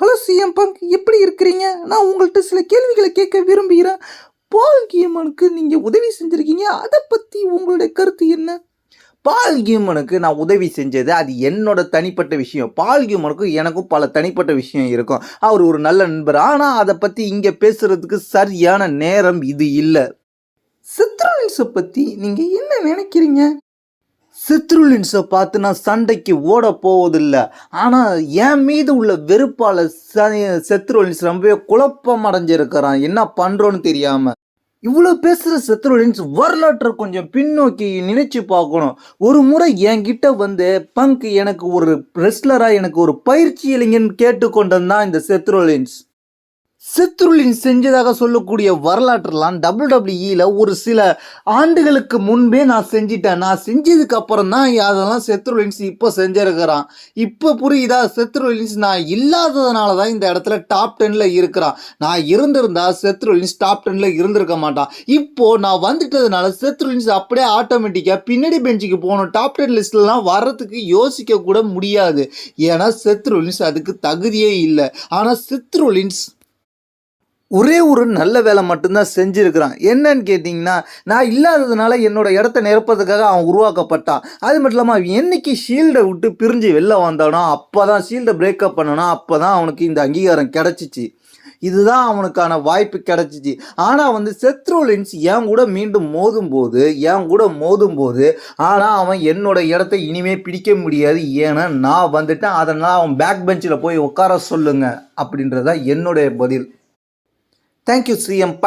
Hello CM bunk எப்படி இருக்கிறீங்க? நான் உங்கள்கிட்ட சில கேள்விகளை கேட்க விரும்புகிறேன். பால் கேமனுக்கு நீங்கள் உதவி செஞ்சுருக்கீங்க. அதை பற்றி உங்களுடைய கருத்து என்ன? பால் கேமனுக்கு நான் உதவி செஞ்சது அது என்னோட தனிப்பட்ட விஷயம். பால் கேமனுக்கு எனக்கும் பல தனிப்பட்ட விஷயம் இருக்கும். அவர் ஒரு நல்ல நண்பர். ஆனால் அதை பற்றி இங்கே பேசுகிறதுக்கு சரியான நேரம் இது இல்லை. சித்ரான்ஸை பற்றி நீங்கள் என்ன நினைக்கிறீங்க? சித்ருலின்ஸை பார்த்து நான் சண்டைக்கு ஓட போவதில்லை. ஆனால் என் மீது உள்ள வெறுப்பால் செத்ருலின்ஸ் ரொம்பவே குழப்பம் அடைஞ்சிருக்கிறான் என்ன பண்ணுறோன்னு தெரியாமல் இவ்வளோ பேசுகிற செத்ருலின்ஸ் வரலாற்றை கொஞ்சம் பின்னோக்கி நினைச்சு பார்க்கணும். ஒரு முறை என்கிட்ட வந்து பங்க் எனக்கு ஒரு ரெஸ்லராக எனக்கு ஒரு பயிற்சி இளைஞன் கேட்டுக்கொண்டது தான் இந்த செத்ருலின்ஸ் சித்ருலின் செஞ்சதாக சொல்லக்கூடிய வரலாற்றெல்லாம் டபிள்யூடபிள்யூஇல ஒரு சில ஆண்டுகளுக்கு முன்பே நான் செஞ்சிட்டேன். நான் செஞ்சதுக்கு அப்புறம் தான் அதெல்லாம் செத்ருலின்ஸ் இப்போ செஞ்சிருக்கிறான். இப்போ புரியுதா? செத்ருலின்ஸ் நான் இல்லாததுனால தான் இந்த இடத்துல டாப் டென்ல இருக்கிறான். நான் இருந்திருந்தா செத்ருலின்ஸ் டாப் டென்ல இருந்திருக்க மாட்டான். இப்போ நான் வந்துட்டதுனால செத்ருலின்ஸ் அப்படியே ஆட்டோமேட்டிக்காக பின்னாடி பெஞ்சுக்கு போகணும். டாப் டென் லிஸ்ட்லாம் வர்றதுக்கு யோசிக்க கூட முடியாது. ஏன்னா செத்ருலின்ஸ் அதுக்கு தகுதியே இல்லை. ஆனால் செத்ருலின்ஸ் ஒரே ஒரு நல்ல வேலை மட்டும்தான் செஞ்சுருக்கிறான். என்னன்னு கேட்டிங்கன்னா நான் இல்லாததுனால என்னோட இடத்த நிரப்பதுக்காக அவன் உருவாக்கப்பட்டான். அது மட்டும் இல்லாமல் அவன் என்றைக்கு ஷீல்டை விட்டு பிரிஞ்சு வெளில வந்தானோ அப்போ தான் ஷீல்டை பிரேக்கப் பண்ணனோ அப்போ தான் அவனுக்கு இந்த அங்கீகாரம் கிடச்சிச்சு. இதுதான் அவனுக்கான வாய்ப்பு கிடச்சிச்சு. ஆனால் வந்து செத்ரோலின்ஸ் என் கூட மீண்டும் மோதும் போது என் கூட மோதும்போது ஆனால் அவன் என்னோட இடத்த இனிமே பிடிக்க முடியாது. ஏன்னா நான் வந்துட்டேன். அதனால் அவன் பேக் பெஞ்சில் போய் உட்கார சொல்லுங்க அப்படின்றதான் என்னுடைய பதில். Thank you CM